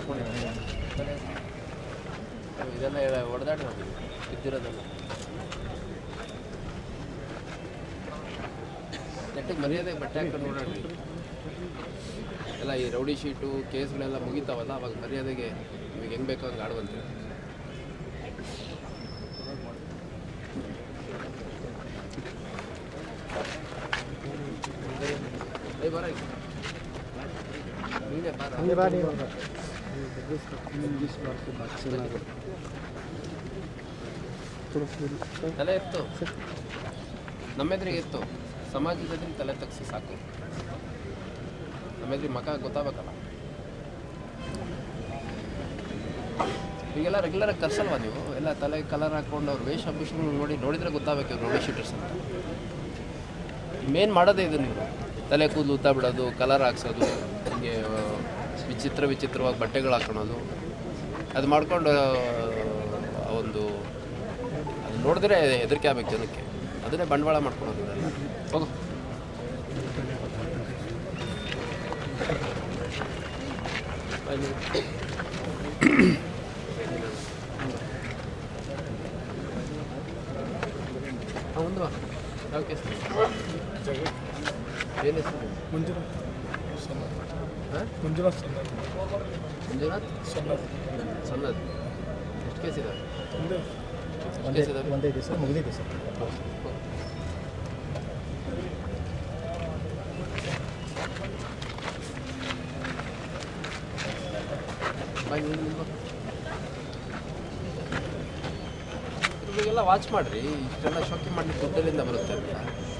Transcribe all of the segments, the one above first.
ಕರ್ಕೊಂಡಿದ್ದೀನಿ ಇದೆಲ್ಲ ಹೊಡೆದಾಡಿ ನೋಡಿ ಬಿದ್ದಿರೋದೆಲ್ಲ ನೆಟ್ಟಿಗೆ ಮರ್ಯಾದೆ ಬಟ್ಟೆ ಹಾಕೊಂಡು ನೋಡೋಣ ಎಲ್ಲ ಈ ರೌಡಿ ಶೀಟು ಕೇಸ್ಗಳೆಲ್ಲ ಮುಗಿತಾವಲ್ಲ ಅವಾಗ ಮರ್ಯಾದೆಗೆ ನಿಮಗೆ ಹೆಂಗೆ ಬೇಕೋ ಹಂಗೆ ಆಡುವಂತೆ ಬರ. ನೀನೇ ಬಾರ ತಲೆ ಎತ್ತು. ನಮ್ಮೆದ್ರಿಗೆ ಎತ್ತು. ಸಮಾಜದ ಎದುರಿಗೆ ತಲೆ ತಗ್ಸಿ ಸಾಕು. ನಮ್ಮ ಎದುರಿಗೆ ಮಕ ಗೊತ್ತಾಗಬೇಕಲ್ಲ. ಈಗೆಲ್ಲ ರೆಗ್ಯುಲರ್ ಆಗಿ ಕರ್ಸಲ್ವಾ ನೀವು? ಎಲ್ಲ ತಲೆ ಕಲರ್ ಹಾಕೊಂಡು ಅವ್ರ ವೇಷಭೂಷಣ ನೋಡಿ ನೋಡಿದ್ರೆ ಗೊತ್ತಾಗಬೇಕು ಇವ್ರು ರೋಡಿ ಶೂಟರ್ಸ್ ಅಂತ. ಮೇನ್ ಮಾಡೋದೇ ಇದು ನೀವು. ತಲೆ ಕೂದಲು ಉದ್ದ ಬಿಡೋದು ಕಲರ್ ಹಾಕ್ಸೋದು, ಹಿಂಗೆ ಆ, ವಿಚಿತ್ರ ವಿಚಿತ್ರವಾಗಿ ಬಟ್ಟೆಗಳು ಹಾಕೊಳೋದು. ಅದು ಮಾಡ್ಕೊಂಡು ಒಂದು ಅದು ನೋಡಿದ್ರೆ ಹೆದರಿಕೆ ಆಗ್ಬೇಕು ಜನಕ್ಕೆ. ಅದನ್ನೇ ಬಂಡವಾಳ ಮಾಡ್ಕೊಳೋದು ಇವರೆಲ್ಲ ಹೋಗು. ಒಂದು ಏನು ಹೆಸರು? ಮಂಜುನಾಥ್ ಹಾಂ ಮಂಜುನಾಥ್ ಸರ್ ಮಂಜುನಾಥ್ ಸರ್ ಸಣ್ಣದು ಎಷ್ಟು ಕೇಸ್ ಇದಾವೆ ಒಂದೇ. ಒಂದೇ ದಿವಸ ಮುಗಿದಿದೆ ಸರ್. ಇವಾಗೆಲ್ಲ ವಾಚ್ ಮಾಡ್ರಿ ಇಷ್ಟೆಲ್ಲ ಶಾಕಿಂಗ್ ಮಾಡಿ ದುಡ್ಡಲ್ಲಿಂದ ಬರುತ್ತೆ ಅಂತ.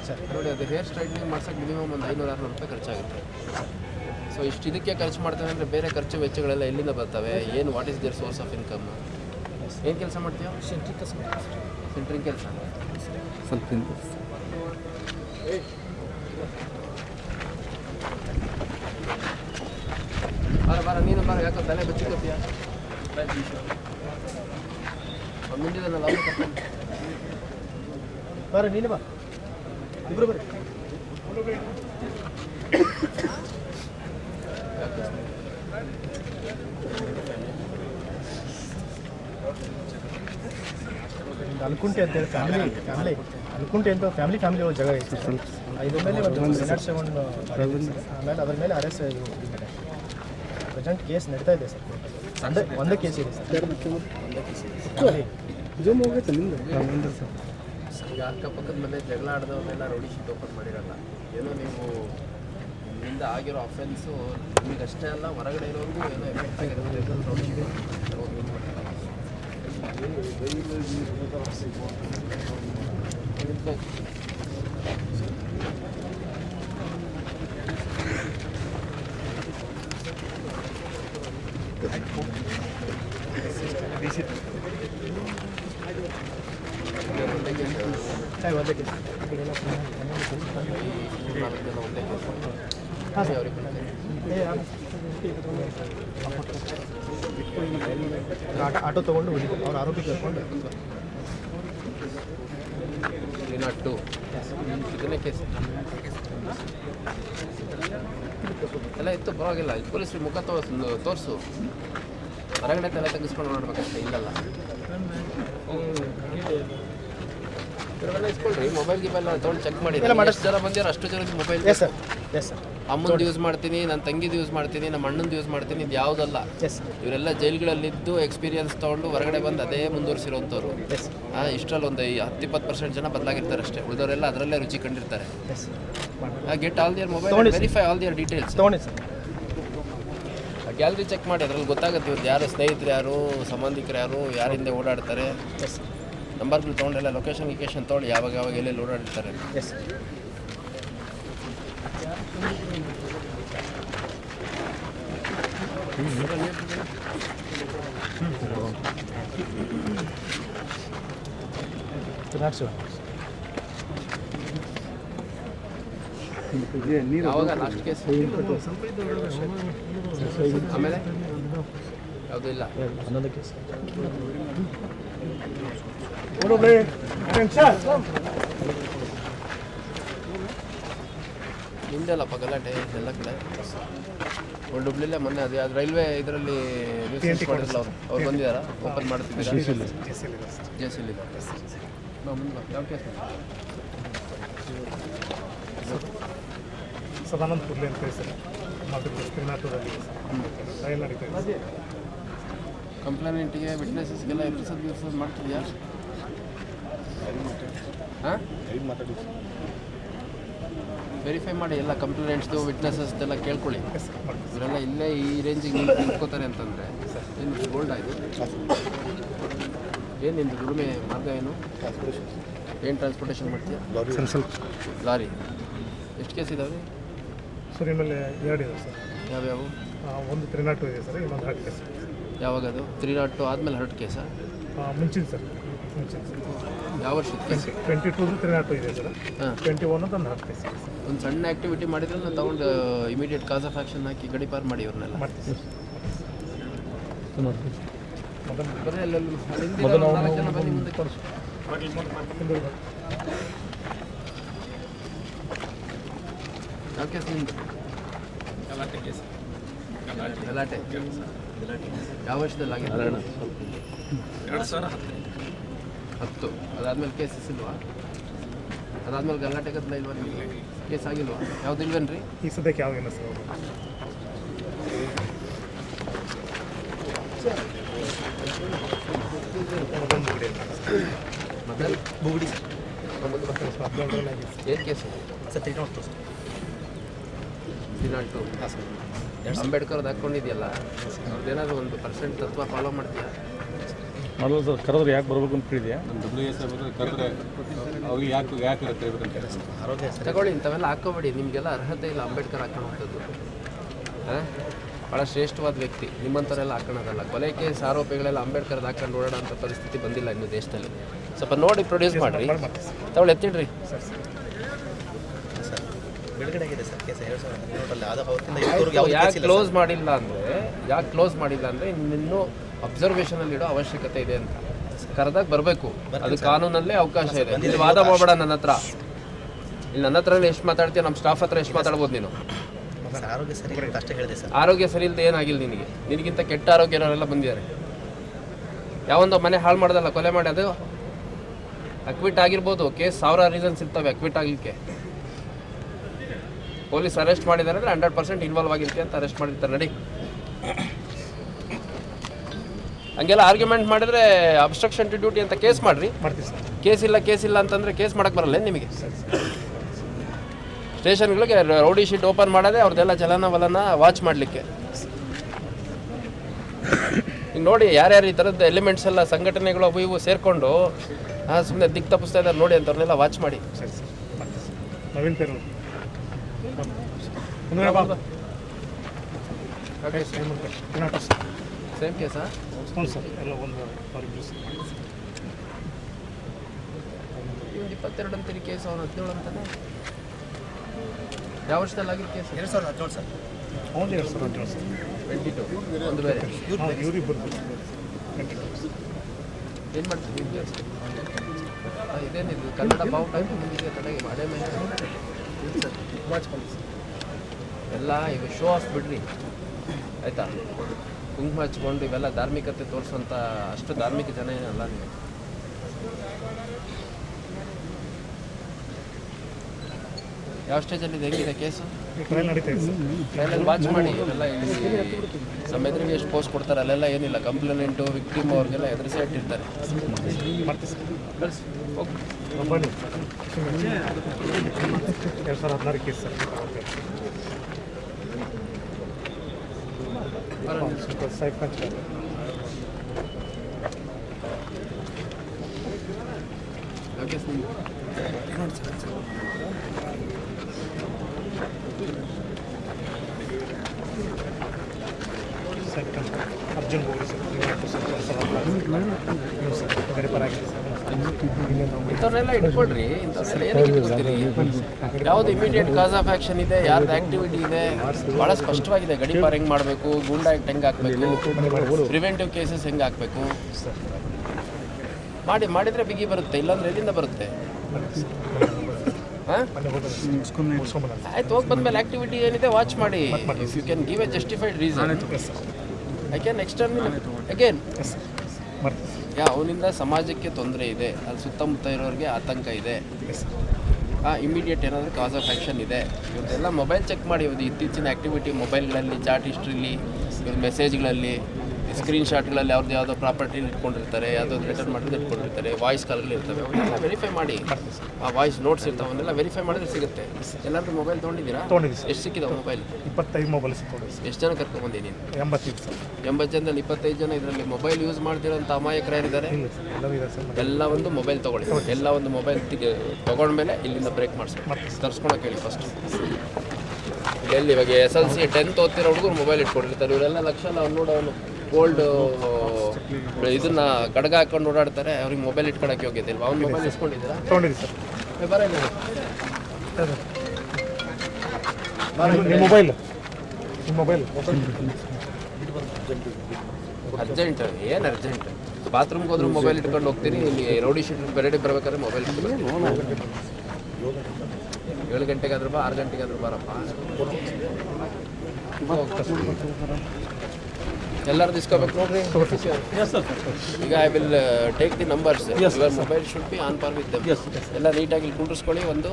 ಸರ್. ನೋಡಿ ಅದು ಹೇರ್ ಸ್ಟ್ರೈಟ್ನಿಂಗ್ ಮಾಡ್ಸೋಕೆ ಮಿನಿಮಮ್ ಒಂದು ಐನೂರು ಆರುನೂರು ರೂಪಾಯಿ ಖರ್ಚಾಗುತ್ತೆ. ಸೊ ಇಷ್ಟು ಇದಕ್ಕೆ ಖರ್ಚು ಮಾಡ್ತೇವೆ ಅಂದರೆ ಬೇರೆ ಖರ್ಚು ವೆಚ್ಚಗಳೆಲ್ಲ ಎಲ್ಲಿಂದ ಬರ್ತವೆ? ಏನು what is their source of income ಏನು ಕೆಲಸ ಮಾಡ್ತೀಯೋ? ಸೆಂಟ್ರಿಂಗ್ ಕೆಲಸ. ಸೆಂಟ್ರಿಂಗ್ ಕೆಲಸ ಬಾರ ಬಾರ, ನೀನು ಬಾರ, ಯಾಕೋ ತಲೆ ಬಚ್ಚಿಕೊತೀಯ ಮುಂದಿದನಲ್ಲ ಬರ, ನೀನು ಬಾ. ಇಬ್ಬರು ಬರ್ರಿ. ಅಲ್ಕುಂಟೆ ಅಂತೇಳಿ ಫ್ಯಾಮಿಲಿ ಫ್ಯಾಮಿಲಿ ಅಲ್ಕುಂಟೆ ಅಂತ ಫ್ಯಾಮಿಲಿ ಫ್ಯಾಮಿಲಿ ಒಳಗೆ ಜಾಗ ಇತ್ತು. ಸರ್ ಇದ್ರ ಮೇಲೆ ಒಂದು ರೆನಾಟ್ ಸೆವೆನ್ ಆಮೇಲೆ ಅದ್ರ ಮೇಲೆ ಅರೆಸ್ಟ್ ಪ್ರೆಸೆಂಟ್ ಕೇಸ್ ನಡೀತಾ ಇದೆ ಸರ್. ಅಂದರೆ ಒಂದೇ ಕೇಸ್ ಇದೆ ಸರ್. ಫ್ಯಾಮಿಲಿ ಜೂಮ್ ಹೋಗುತ್ತೆ ನಿಮ್ದು? ಸರ್. ಈಗ ಅಕ್ಕಪಕ್ಕದ ಮೇಲೆ ಜಗಳ ಆಡಿದವ್ರನ್ನೆಲ್ಲ ರೌಡಿ ಶೀಟ್ ಓಪನ್ ಮಾಡಿರಲ್ಲ ಏನೋ ನೀವು ನಿಮ್ಮಿಂದ ಆಗಿರೋ ಅಫೆನ್ಸು ನಿಮಗಷ್ಟೇ ಅಲ್ಲ ಹೊರಗಡೆ ಇರೋರಿಗೂ ಏನೋ ಎಫೆಕ್ಟ್ ಆಗಿರೋದು ರೌಡಿ ಶೀಟ್ ಸರ್ ಒಂದೇ ಕೇಸ್ ಒಂದೇ ಹಾಂ ಸರ್ ಅವ್ರಿಗೆ ಆಟೋ ಆಟೋ ತೊಗೊಂಡು ಹೋಗಿದ್ದು. ಅವ್ರ ಆರೋಪಿ ಕರ್ಕೊಂಡು ಟು ಇದನ್ನೇ ಕೇಸ್. ಎಲ್ಲ ಇತ್ತು ಪರವಾಗಿಲ್ಲ. ಪೊಲೀಸ್ ಮುಖ ತೋರಿಸು ತೋರಿಸು. ಹೊರಗಡೆ ತಲೆ ತೆಗೆಸ್ಕೊಂಡು ನೋಡ್ಬೇಕಷ್ಟೇ ಇಲ್ಲಲ್ಲ ಇಸ್ಕೊಳ್ರಿ ಮೊಬೈಲ್ ಗಿಬೈಲ್ ತೊಗೊಂಡು ಚೆಕ್ ಮಾಡಿ ಎಲ್ಲ ಮಾಡಿ- ಎಷ್ಟು ಜನ ಬಂದಿರೋ ಅಷ್ಟು ಜನ mobile yes sir yes sir ಅಮ್ಮಂದು use ಮಾಡ್ತೀನಿ ನನ್ನ ತಂಗಿದು ಯೂಸ್ ಮಾಡ್ತೀನಿ ನಮ್ಮ ಅಣ್ಣಂದು ಯೂಸ್ ಮಾಡ್ತೀನಿ ಇದು ಯಾವುದಲ್ಲ. ಇವರೆಲ್ಲ ಜೈಲ್ಗಳಲ್ಲಿದ್ದು ಎಕ್ಸ್ಪೀರಿಯನ್ಸ್ ತೊಗೊಂಡು ಹೊರಗಡೆ ಬಂದು ಅದೇ ಮುಂದುವರಿಸಿರೋಂಥವ್ರು. ಇಷ್ಟರಲ್ಲಿ ಒಂದು ಹತ್ತು ಇಪ್ಪತ್ತು ಪರ್ಸೆಂಟ್ ಜನ ಬದಲಾಗಿರ್ತಾರೆ ಅಷ್ಟೇ. ಉಳಿದವರೆಲ್ಲ ಅದರಲ್ಲೇ ರುಚಿ ಕಂಡಿರ್ತಾರೆ. Get all their mobile. Verify all their details gallery check ಮಾಡಿ ಅದ್ರಲ್ಲಿ ಗೊತ್ತಾಗುತ್ತೆ ಇವ್ರದ್ದು ಯಾರು ಸ್ನೇಹಿತರು ಯಾರು ಸಂಬಂಧಿಕರು ಯಾರು ಯಾರಿಂದ ಓಡಾಡ್ತಾರೆ. ನಂಬರ್ಗಳು ತೊಗೊಂಡೆಲ್ಲ ಲೊಕೇಶನ್ ಲೊಕೇಶನ್ ತೊಗೊಂಡು ಯಾವಾಗ ಯಾವಾಗ ಎಲ್ಲೆಲ್ಲಿ ಓಡಾಡ್ತಾರೆ ಯಾವಾಗ ಲಾಸ್ಟ್ ಕೇಸ್ ಆಮೇಲೆ? ಯಾವುದೂ ಇಲ್ಲ? ಹನ್ನೊಂದು ಕೇಸ್ ನಿಂದೆಲ್ಲಪ್ಪ ಗಲಾಟೆ ಎಲ್ಲ ಕಡೆ ಒಂದು ಡುಬ್ಲಿಲ್ಲೇ ಮೊನ್ನೆ ಅದೇ ಅದು ರೈಲ್ವೆ ಇದರಲ್ಲಿ ಮಾಡಿರಲ್ಲ ಅವರು ಅವ್ರು ಬಂದಿದಾರ ಓಪನ್ ಮಾಡ್ತಿದ್ದೀರಾ? ಜೆ ಸಿ ಯಾವ ಕೇಸ್ ಸದಾನಂದ ಕುರ್ಲಿ ಅಂತ ಹೇಳಿ ಸರ್. ಮಾತೃ ಶ್ರೀನಾಥದಲ್ಲಿ ಟ್ರಯಲ್ ನಡೀತಾ ಇದೆ ಕಂಪ್ಲೇಂಟಿಗೆ ವಿಟ್ನೆಸಸ್ಗೆಲ್ಲ ಗಿರ್ಸೋದ್ ಮಾಡ್ತಿದ್ಯಾ? ಹಾಂ? ವೆರಿಫೈ ಮಾಡಿ ಎಲ್ಲ ಕಂಪ್ಲೇಂಟ್ಸ್ದು ವಿಟ್ನೆಸಸ್ದೆಲ್ಲ ಕೇಳ್ಕೊಳ್ಳಿ. ಇವರೆಲ್ಲ ಇಲ್ಲೇ ಈ ರೇಂಜಿಗೆ ನೀವು ನಿಂತ್ಕೋತಾರೆ ಅಂತಂದರೆ ಏನು ಗೋಲ್ಡ್ ಆಯಿತು ಏನು ನಿಮ್ಮದು ದುಡಿಮೆ ಮಾರ್ಗ ಏನು? ಏನು ಟ್ರಾನ್ಸ್ಪೋರ್ಟೇಷನ್ ಮಾಡ್ತೀಯ? ಲಾರಿ. ಎಷ್ಟು ಕೇಸ್ ಇದಾವೆ? ಸರ್ ಇನ್ಮೇಲೆ ಎರಡು ಇದೆ ಸರ್. ಯಾವ್ಯಾವು? ಒಂದು ತ್ರೀ ನಾಟ್ ಟು ಇದೆ ಸರ್ ಇನ್ನೊಂದು ಹರ್ಟ್ ಕೇಸ್ ಯಾವಾಗ ಅದು? ತ್ರೀ ನಾಟ್ ಟು ಆದಮೇಲೆ ಹರ್ಟ್ ಕೇಸಾ ಮುಂಚಿನ ಸರ್. ಮುಂಚಿನ ಸರ್. ಯಾವ ವರ್ಷ twenty two three nought two ಇದೆ ಸರ್. ಹಾಂ. ಟ್ವೆಂಟಿ ಒನ್ ಒಂದು ಹರ್ಟ್ ಕೇಸ್ ಒಂದು ಸಣ್ಣ ಆ್ಯಕ್ಟಿವಿಟಿ ಮಾಡಿದ್ರೆ ನಾನು ತೊಗೊಂಡು ಇಮಿಡಿಯೇಟ್ ಕಾಸ್ ಆಫ್ ಆ್ಯಕ್ಷನ್ ಹಾಕಿ ಗಡಿಪಾರು ಮಾಡಿ ಇವ್ರನ್ನೆಲ್ಲ. ಬರೀ ಅಲ್ಲೆಲ್ಲ ನಾಲ್ಕು ಜನ ಬನ್ನಿ ಮುಂದೆ ಹಿಂದುಳಿದ ಓಕೆ ನಿಂದು ಗಲಾಟೆ. ಯಾವ ವರ್ಷದಲ್ಲಿ ಆಗಿದೆ ಎರಡು ಸಾವಿರ ಹತ್ತು. ಅದಾದ್ಮೇಲೆ ಕೇಸಸ್ ಇಲ್ವಾ? ಅದಾದ್ಮೇಲೆ ಗಲಾಟೆ ಕದ್ಲ ಇಲ್ವಾ ನಿಮಗೆ? ಕೇಸ್ ಆಗಿಲ್ವಾ? ಯಾವ್ದು ಇಲ್ವೇನ್ರಿ? ಈ ಸದ್ಯಕ್ಕೆ ಯಾವ ಇಲ್ಲ ಸರ್ ಮೊದಲು ಮುಗಿಡಿ ಮೊದಲು ಬುಗುಡಿ. ಏನು ಕೇಸು ಸರ್ ಟು ಸರ್ ದಿನಾಟು ಅಂಬೇಡ್ಕರ್ ಹಾಕೊಂಡಿದ್ಯಲ್ಲ ಅವ್ರದ್ದು ಅವ್ರದ್ದೇನಾದ್ರು ಒಂದು ಪರ್ಸೆಂಟ್ ತತ್ವ ಫಾಲೋ ಮಾಡ್ತೀಯಾ? ಮಾಡಲ್ಲ ಸರ್ ಕರೆದ್ರೆ ಯಾಕೆ ಬರ್ಬೇಕು ಅಂತ ಕೇಳಿದ್ಯಾ? ನಮ್ಮ ಡಬ್ಲ್ಯೂ ಎಸ್ ಕರೆದ್ರೆ ಅವ್ರಿಗೆ ಯಾಕೆ ಯಾಕೆ ಆರೋಗ್ಯ ಸರ್ ತಗೊಳ್ಳಿ ಇಂಥವೆಲ್ಲ ಹಾಕೋಬೇಡಿ ನಿಮಗೆಲ್ಲ ಅರ್ಹತೆ ಇಲ್ಲ ಅಂಬೇಡ್ಕರ್ ಹಾಕೋಣಂಥದ್ದು ಹಾಂ? ಭಾಳ ಶ್ರೇಷ್ಠವಾದ ವ್ಯಕ್ತಿ. ನಿಮ್ಮಂಥವರೆಲ್ಲ ಹಾಕೋಣದಲ್ಲ. ಕೊಲೆ ಕೇಸ್ ಆರೋಪಿಗಳೆಲ್ಲ ಅಂಬೇಡ್ಕರ್ದು ಹಾಕೊಂಡು ಓಡಾಡೋಂಥ ಪರಿಸ್ಥಿತಿ ಬಂದಿಲ್ಲ ಇನ್ನು ದೇಶದಲ್ಲಿ. ಸ್ವಲ್ಪ ನೋಡಿ ಪ್ರೊಡ್ಯೂಸ್ ಮಾಡಿರಿ. ತಗೊಳ್ಳಿ ಎತ್ತಿಡ್ರಿ. ಯಾಕೆ ಕ್ಲೋಸ್ ಮಾಡಿಲ್ಲ ಅಂದರೆ ಯಾಕೆ ಕ್ಲೋಸ್ ಮಾಡಿಲ್ಲ ಅಂದರೆ ಇನ್ನೂ ಅಬ್ಸರ್ವೇಷನಲ್ಲಿ ಇಡೋ ಅವಶ್ಯಕತೆ ಇದೆ ಅಂತ. ಕರೆದಾಗ ಬರಬೇಕು. ಅದು ಕಾನೂನಲ್ಲೇ ಅವಕಾಶ ಇದೆ. ಇಲ್ಲಿ ವಾದ ಮಾಡಬೇಡ ನನ್ನ ಹತ್ರ. ಇಲ್ಲಿ ನನ್ನ ಹತ್ರ ಎಷ್ಟು ಮಾತಾಡ್ತೀಯ ನಮ್ಮ ಸ್ಟಾಫ್ ಹತ್ರ ಎಷ್ಟು ಮಾತಾಡ್ಬೋದು ನೀನು? ಆರೋಗ್ಯ ಸರಿ ಇಲ್ಲ ಅಂತ ಅಷ್ಟೇ ಹೇಳಿದೆ ಸರ್. ಆರೋಗ್ಯ ಸರಿ ಇಲ್ಲದೆ ಏನಾಗಿಲ್ಲ ನಿನಗೆ? ನಿನಗಿಂತ ಕೆಟ್ಟ ಆರೋಗ್ಯ ಇರೋರೆಲ್ಲ ಬಂದಿದ್ದಾರೆ. ಯಾವೊಂದು ಮನೆ ಹಾಳು ಮಾಡೋದಲ್ಲ ಕೊಲೆ ಮಾಡಿ ಅದು ಅಕ್ವಿಟ್ ಆಗಿರ್ಬೋದು. ಕೇಸ್ ಸಾವಿರ ರೀಸನ್ಸ್ ಇರ್ತವೆ ಅಕ್ವಿಟ್ ಆಗಲಿಕ್ಕೆ. ಪೊಲೀಸ್ ಅರೆಸ್ಟ್ ಮಾಡಿದ್ದಾರೆ ಅಂದರೆ ಹಂಡ್ರೆಡ್ ಪರ್ಸೆಂಟ್ ಇನ್ವಾಲ್ವ್ ಆಗಿರ್ತೀವಿ ಅಂತ ಅರೆಸ್ಟ್ ಮಾಡಿರ್ತಾರೆ. ನಡಿ. ಹಂಗೆಲ್ಲ ಆರ್ಗ್ಯುಮೆಂಟ್ ಮಾಡಿದ್ರೆ ಅಬ್ಸ್ಟ್ರಕ್ಷನ್ ಟು ಡ್ಯೂಟಿ ಅಂತ ಕೇಸ್ ಮಾಡ್ರಿ. ಮಾಡ್ತೀವಿ ಸರ್. ಕೇಸ್ ಇಲ್ಲ ಕೇಸ್ ಇಲ್ಲ ಅಂತಂದ್ರೆ ಕೇಸ್ ಮಾಡಕ್ಕೆ ಬರಲ್ಲ ಏನ್ ನಿಮಗೆ? ಸ್ಟೇಷನ್ಗಳಿಗೆ ರೌಡಿ ಶೀಟ್ ಓಪನ್ ಮಾಡೋದೇ ಅವ್ರದ್ದೆಲ್ಲ ಚಲನವಲನ ವಾಚ್ ಮಾಡಲಿಕ್ಕೆ. ಈಗ ನೋಡಿ ಯಾರ್ಯಾರು ಈ ಥರದ್ದು ಎಲಿಮೆಂಟ್ಸ್ ಎಲ್ಲ ಸಂಘಟನೆಗಳು ಅವು ಇವು ಸೇರಿಕೊಂಡು ಸುಮ್ಮನೆ ದಿಕ್ ತಪ್ಪಿಸ್ತಾ ಇದ್ದಾರೆ ನೋಡಿ ಅಂತವ್ರನ್ನೆಲ್ಲ ವಾಚ್ ಮಾಡಿ. ಸರಿ ನವೀನ್ ಪೇರು. ಸೇಮ್ ಕೇಸಾ ಹ್ಞೂ ಸರ್ ಎಲ್ಲ ಒಂದು ಅವರಿಬ್ಬರು ಸರ್ ಇಪ್ಪತ್ತೆರಡು ಅಂತೀರಿ ಕೇಸ್ ಅವ್ರು ಹದಿನೇಳು ಅಂತಾನೆ? ಯಾವ ವರ್ಷದಲ್ಲಿ ಆಗಿದ್ದು ಕೇಸ್? ಎರಡು ಸಾವಿರದ ಹದಿನೇಳು ಸರ್. ಓನ್ಲಿ ಎರಡು ಸಾವಿರದ ಹದಿನೇಳು ಸರ್. Twenty two. ಒಂದು ಬೇರೆ. ಹಾಂ ಇವರಿಬ್ಬರು ಏನು ಮಾಡ್ತೀವಿ ಇದೇನಿದು? ಕನ್ನಡ ಬಾವುಟ ಮುಂದಿದೆ ಕಡೆಗೆ ಮಾಡೇ ಮೇಲೆ. ಎಲ್ಲ ಈಗ ಶೋ ಆಫ್ ಬಿಡ್ರಿ. ಆಯ್ತಾ? ಕುಂಕುಮ ಹಚ್ಕೊಂಡು ಇವೆಲ್ಲ ಧಾರ್ಮಿಕತೆ ತೋರಿಸುವಂಥ ಅಷ್ಟು ಧಾರ್ಮಿಕ ಜನ ಏನಲ್ಲ ನೀವು. ಯಾವ ಸ್ಟೇಜಲ್ಲಿ ಹೆಂಗಿದೆ ಕೇಸು ಟ್ರೈನಲ್ಲಿ ಇದೆ ಟ್ರೈಲಲ್ಲಿ ವಾಚ್ ಮಾಡಿ ಇವೆಲ್ಲ ಎದುರಿಗೆ ಎಷ್ಟು ಪೋಸ್ಟ್ ಕೊಡ್ತಾರೆ ಅಲ್ಲೆಲ್ಲ ಏನಿಲ್ಲ. ಕಂಪ್ಲೇಂಟು ವಿಕ್ಟಿಮ್ ಅವ್ರಿಗೆಲ್ಲ ಎದುರಿಸೇ ಇಟ್ಟಿರ್ತಾರೆ. ಎರಡು ಸಾವಿರದ ಹದಿನಾರು ಕೇಸ್ ಸರ್ ಬರೋಣ ಸ್ವಲ್ಪ ಸೈಫ್ ಹಂಚ್ತಾರೆ ಓಕೆ ಸೈಫ್ ಹಂಚ್ತಾರೆ ಅರ್ಜುನ್ ಬೋಗಿ ಸರ್ ಇಂಥವ್ರನ್ನೆಲ್ಲ ಇಟ್ಕೊಳ್ರಿ ಇಂಥವ್ರನ್ನೆಲ್ಲ ಏನಕ್ಕೆ ಇಟ್ಕೊತೀರಿ ಯಾವ್ದು ಇಮಿಡಿಯೇಟ್ ಕಾಸ್ ಆಫ್ ಆಕ್ಷನ್ ಇದೆ ಯಾರ್ದು ಆಕ್ಟಿವಿಟಿ ಇದೆ ಭಾಳ ಸ್ಪಷ್ಟವಾಗಿದೆ. ಗಡಿಪಾರ ಹೆಂಗೆ ಮಾಡಬೇಕು ಗೂಂಡಾ ಆ್ಯಕ್ಟ್ ಹೆಂಗೆ ಹಾಕಬೇಕು ಪ್ರಿವೆಂಟಿವ್ ಕೇಸಸ್ ಹೆಂಗೆ ಹಾಕಬೇಕು? ಮಾಡಿ ಮಾಡಿದರೆ ಬಿಗಿ ಬರುತ್ತೆ ಇಲ್ಲಾಂದ್ರೆ ಎಲ್ಲಿಂದ ಬರುತ್ತೆ? ಆಯ್ತು ಹೋಗಿ ಬಂದ್ಮೇಲೆ ಆಕ್ಟಿವಿಟಿ ಏನಿದೆ ವಾಚ್ ಮಾಡಿ. If you can give a justified reason I can extern again yeah, ಅವನಿಂದ ಸಮಾಜಕ್ಕೆ ತೊಂದರೆ ಇದೆ. ಅಲ್ಲಿ ಸುತ್ತಮುತ್ತ ಇರೋರಿಗೆ ಆತಂಕ ಇದೆ. ಇಮಿಡಿಯೇಟ್ ಏನಾದರೂ ಕಾಸ್ ಆಫ್ ಆ್ಯಕ್ಷನ್ ಇದೆ. ಇವತ್ತೆಲ್ಲ ಮೊಬೈಲ್ ಚೆಕ್ ಮಾಡಿ. ಇವತ್ತು ಇತ್ತೀಚಿನ ಆ್ಯಕ್ಟಿವಿಟಿ ಮೊಬೈಲ್ಗಳಲ್ಲಿ ಚಾಟ್ ಹಿಸ್ಟ್ರಿಲಿ ಇವ್ರ ಮೆಸೇಜ್ಗಳಲ್ಲಿ ಸ್ಕ್ರೀನ್ ಶಾಟ್ಗಳಲ್ಲಿ ಅವ್ರದ್ದು ಯಾವುದೋ ಪ್ರಾಪರ್ಟಿನ ಇಟ್ಕೊಂಡಿರ್ತಾರೆ ಯಾವುದೋ ರಿಟರ್ನ್ ಮಾಡಿದ್ರೆ ಇಟ್ಕೊಂಡಿರ್ತಾರೆ ವಾಯ್ಸ್ ಕಾಲ್ಗಳು ಇರ್ತವೆ ಅವನ್ನೆಲ್ಲ ವೆರಿಫೈ ಮಾಡಿ. ಆ ವಾಯ್ಸ್ ನೋಟ್ಸ್ ಇರ್ತಾವೆ ಅವನ್ನೆಲ್ಲ ವೆರಿಫೈ ಮಾಡಿದ್ರೆ ಸಿಗುತ್ತೆ. ಎಲ್ಲರೂ ಮೊಬೈಲ್ ತೊಗೊಂಡಿದ್ದೀರಾ? ತೊಗೊಂಡಿದ್ದೀವಿ ಎಷ್ಟು ಸಿಕ್ಕಿದಾವೆ ಮೊಬೈಲ್ ಇಪ್ಪತ್ತೈದು ಮೊಬೈಲ್ ಎಷ್ಟು ಜನ ಕರ್ಕೊಂಡ್ಬಂದಿದ್ದೀನಿ ಎಂಬತ್ತಿತ್ತು ಎಂಬತ್ತು ಎಂಬತ್ತು ಜನದಲ್ಲಿ ಇಪ್ಪತ್ತೈದು ಜನ ಇದರಲ್ಲಿ ಮೊಬೈಲ್ ಯೂಸ್ ಮಾಡ್ತಿರೋಂಥ ಅಮಾಯಕರ ಯಾರಿದ್ದಾರೆ? ಇಲ್ಲ ಸರ್ ಎಲ್ಲವೂ ಇದೆ ಸರ್ ಎಲ್ಲ ಒಂದು ಮೊಬೈಲ್ ತೊಗೊಳ್ಳಿ. ಎಲ್ಲ ಒಂದು ಮೊಬೈಲ್ ತೊಗೊಂಡ್ಮೇಲೆ ಇಲ್ಲಿಂದ ಬ್ರೇಕ್ ಮಾಡಿಸ್ಬೇಕು ತರ್ಸ್ಕೊಳಕ್ಕೆ ಹೇಳಿ ಫಸ್ಟ್ ಎಲ್ಲಿ ಇವಾಗ ಎಸ್ ಎಲ್ ಸಿ ಟೆಂತ್ ಓದ್ತಿರೋ ಹುಡುಗರು ಮೊಬೈಲ್ ಇಟ್ಕೊಂಡಿರ್ತಾರೆ. ಇವರೆಲ್ಲ ಲಕ್ಷ ನಾವು ಅವ್ನು ನೋಡು ಅವನು ಗೋಲ್ಡ್ ಇದನ್ನ ಕಡಗ ಹಾಕೊಂಡು ಓಡಾಡ್ತಾರೆ ಅವ್ರಿಗೆ ಮೊಬೈಲ್ ಇಟ್ಕೊಳಕ್ಕೆ ಇಲ್ವಾ? ಅವ್ನು ಮೊಬೈಲ್ ಇಸ್ಕೊಂಡಿದ್ದೀರಾ? ಬರ ಮೊಬೈಲ್ ಅರ್ಜೆಂಟ್ ಏನು ಅರ್ಜೆಂಟ್? ಬಾತ್ರೂಮ್ಗೆ ಹೋದ್ರೂ ಮೊಬೈಲ್ ಇಟ್ಕೊಂಡು ಹೋಗ್ತೀನಿ ಇಲ್ಲಿ ರೌಡಿ ಶೀಟ್ ಬೆರಡಿ ಬರ್ಬೇಕಾದ್ರೆ ಮೊಬೈಲ್ ಏಳು ಗಂಟೆಗಾದ್ರೂ ಬಾ ಆರು ಗಂಟೆಗಾದ್ರೂ ಬಾರಪ್ಪ. ಎಲ್ಲರದ್ದು ಇಸ್ಕೋಬೇಕು ನೋಡ್ರಿ. ಈಗ I will take the numbers your mobile should be on par with ಎಲ್ಲ ನೀಟಾಗಿ ಕುಂಡ್ರಿಸ್ಕೊಳ್ಳಿ ಒಂದು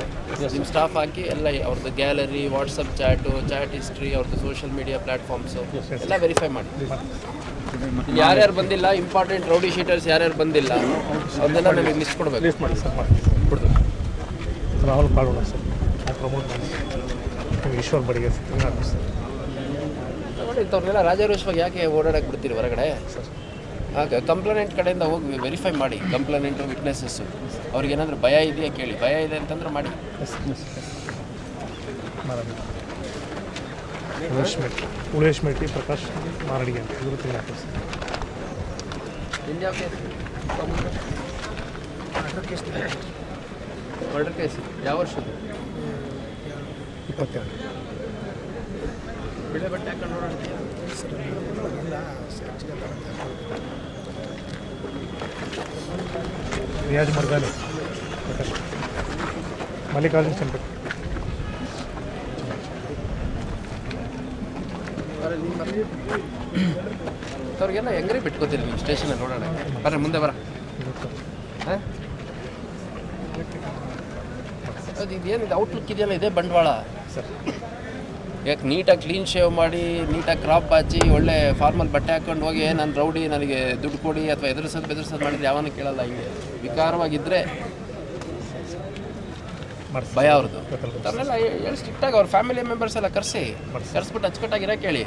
ನಿಮ್ಮ ಸ್ಟಾಫ್ ಹಾಕಿ ಎಲ್ಲ ಅವ್ರದ್ದು gallery WhatsApp chat chat history ಅವ್ರದ್ದು ಸೋಷಿಯಲ್ ಮೀಡಿಯಾ ಪ್ಲಾಟ್ಫಾರ್ಮ್ಸು ಎಲ್ಲ ವೆರಿಫೈ ಮಾಡಿ. ಯಾರ್ಯಾರು ಬಂದಿಲ್ಲ ಇಂಪಾರ್ಟೆಂಟ್ ರೌಡಿ ಶೀಟರ್ಸ್ ಯಾರ್ಯಾರು ಬಂದಿಲ್ಲ ಅದನ್ನೆಲ್ಲ ನಮಗೆ ಮಿಸ್ ಕೊಡಬೇಕು. ಮಿಸ್ ಮಾಡಿ ಸರ್ ಮಾಡಿ. ಕೊಡ್ತೀವಿ ರಾಹುಲ್ ಪಾಡೋಣ ಸರ್ ಮಾಡಿ ಈಶ್ವರ್ ಬಡಿಗೆ ಸರ್ ಇಂಥವ್ರನ್ನೆಲ್ಲ ರಾಜಾರೋಷವಾಗಿ ಯಾಕೆ ಓಡಾಡಕ್ಕೆ ಬಿಡ್ತೀರಿ ಹೊರಗಡೆ? ಹಾಗೆ ಕಂಪ್ಲೇನೆಂಟ್ ಕಡೆಯಿಂದ ಹೋಗಿ ವೆರಿಫೈ ಮಾಡಿ ಕಂಪ್ಲೇಂಟು ವಿಟ್ನೆಸಸ್ಸು ಅವ್ರಿಗೆ ಏನಾದರೂ ಭಯ ಇದೆಯಾ ಕೇಳಿ. ಭಯ ಇದೆ ಅಂತಂದ್ರೆ ಮಾಡಿ. ಎಸ್ ಎಸ್ ಮಾರಾಡಿ ಉಳೇಶ್ ಮೇಟಿ ಪ್ರಕಾಶ್ ಮಾರಡಿಗೆ ಅಂತ ಇವರು ಇಂಡಿಯಾ ಮರ್ಡರ್ ಕೇಸ್ ಯಾವ ವರ್ಷದ್ದು? ಇಪ್ಪತ್ತೆರಡು. ಬಿಳೆ ಬಟ್ಟೆ ಹಾಕೊಂಡು ರಿಯಾಜ್ ಪ್ರಕಾಶ್ ಮಲ್ಲಿಕಾರ್ಜುನ್ ಸೆಂಟರ್ ಅವ್ರಿಗೆಲ್ಲ ಹೆಂಗ್ರಿ ಬಿಟ್ಕೋತೀರಿ ನಿಮ್ಮ ಸ್ಟೇಷನಲ್ಲಿ ನೋಡೋಣ? ಬರ್ರಿ ಮುಂದೆ ಬರ. ಹಾಂ? ಅದು ಇದೇನಿದೆ ಔಟ್ಲುಕ್ ಇದೆಯಲ್ಲ ಇದೇ ಬಂಡವಾಳ? ಸರ್. ಯಾಕೆ ನೀಟಾಗಿ ಕ್ಲೀನ್ ಶೇವ್ ಮಾಡಿ ನೀಟಾಗಿ ಕ್ರಾಪ್ ಹಚ್ಚಿ ಒಳ್ಳೆ ಫಾರ್ಮಲ್ ಬಟ್ಟೆ ಹಾಕೊಂಡು ಹೋಗಿ ನಾನು ರೌಡಿ ನನಗೆ ದುಡ್ಡು ಕೊಡಿ ಅಥವಾ ಎದುರಿಸೋದು ಬೆದರ್ಸೋದು ಮಾಡಿದ್ರೆ ಯಾವನೂ ಕೇಳಲ್ಲ ಹಿಂಗೆ. ವಿಕಾರವಾಗಿದ್ದರೆ ಭಯ ಅವ್ರದ್ದು ಅವ್ರನ್ನೆಲ್ಲ ಹೇಳಿ ಸ್ಟ್ರಿಕ್ಟಾಗಿ ಅವ್ರ ಫ್ಯಾಮಿಲಿ ಮೆಂಬರ್ಸ್ ಎಲ್ಲ ಕರೆಸಿ. ಕರೆಸ್ಬಿಟ್ಟು ಅಚ್ಚುಕಟ್ಟಾಗಿರೋ ಕೇಳಿ.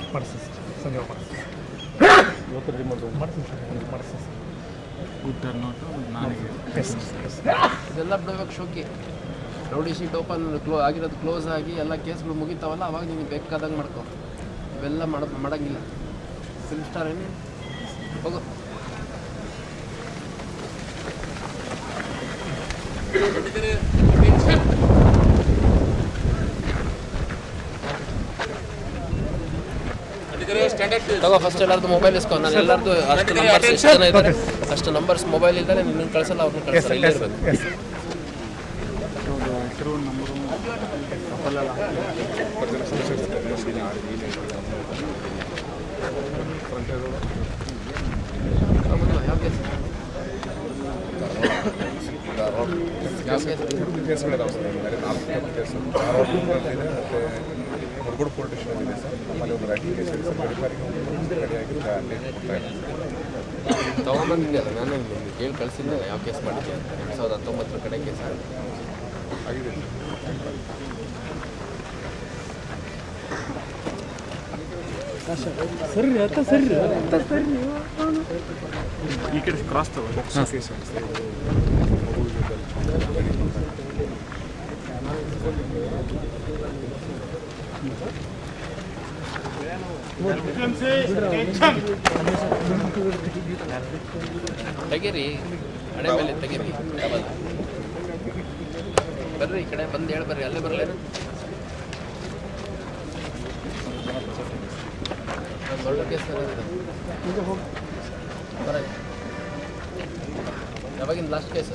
ಇದೆಲ್ಲ ಬಿಡಬೇಕು ಶೋಕಿ. ರೌಡಿ ಶೀಟ್ ಓಪನ್ ಕ್ಲೋ ಆಗಿರೋದು ಕ್ಲೋಸ್ ಆಗಿ ಎಲ್ಲ ಕೇಸ್ಗಳು ಮುಗಿತಾವಲ್ಲ ಅವಾಗ ನೀನು ಬೇಕಾದಂಗೆ ಮಾಡ್ಕೋ. ಇವೆಲ್ಲ ಮಾಡ ಮಾಡೋಂಗಿಲ್ಲ. ಫಿಲ್ಮ್ ಸ್ಟಾರ್ ಏನು? ಹೋಗು. ತಗೋ ಫಸ್ಟ್ ಎಲ್ಲರದು ಮೊಬೈಲ್ ಇಸ್ಕೊ. ನಾನು ಎಲ್ಲರದು ಅಷ್ಟು ನಂಬರ್ಸ್ ಅಷ್ಟು ನಂಬರ್ಸ್ ಮೊಬೈಲ್ ಇದ್ದಾರೆ ನಿನ್ನ ಕಳಿಸಲ್ಲ ಅವ್ರನ್ನ ಕಳಿಸಲ್ಲ. ಇಲ್ಲೇ ಇರಬೇಕು ಎಸ್ ಯಾವ ಕೇಸ್ ಯಾವ ಕೇಸ್ ಕೇಸ್ಗಳಿದಾವೆ ಸರ್. ನಾಲ್ಕು ಕೇಸ್ ಇದೆ ಮತ್ತು ಮುರುಗೋಡು ಪೊಲೀಸ್ ಸ್ಟೇಷನ್ ಇದೆ ಸರ್. ಆಮೇಲೆ ಒಂದು ಕೇಸ್ ಇದೆ ಸರ್. ನಾನು ನಿಮ್ಗೆ ಕೇಳಿ ಕಳಿಸಿದ್ದೆ. ಯಾವ ಕೇಸ್ ಮಾಡಿದ್ದೆ ಅಂತ. ಎರಡು ಸಾವಿರದ ಹತ್ತೊಂಬತ್ತರ ಕಡೆ ಕೇಸ್ ಆಗಿದೆ. ಈ ಕಡೆ ಕ್ರಾಸ್ ತಗೋ. ತೆಗೀರಿ, ಹಣೆ ಮೇಲೆ ತೆಗೀರಿ ಯಾವಲ್ಲ ಬರ್ರಿ ಈ ಕಡೆ, ಬಂದು ಹೇಳಿ ಬರ್ರಿ, ಅಲ್ಲೇ ಬರಲೇನು ದೊಡ್ಡ ಕೇಸ್ ಬರ ಯಾವಾಗಿಂದ ಲಾಸ್ಟ್ ಕೇಸ್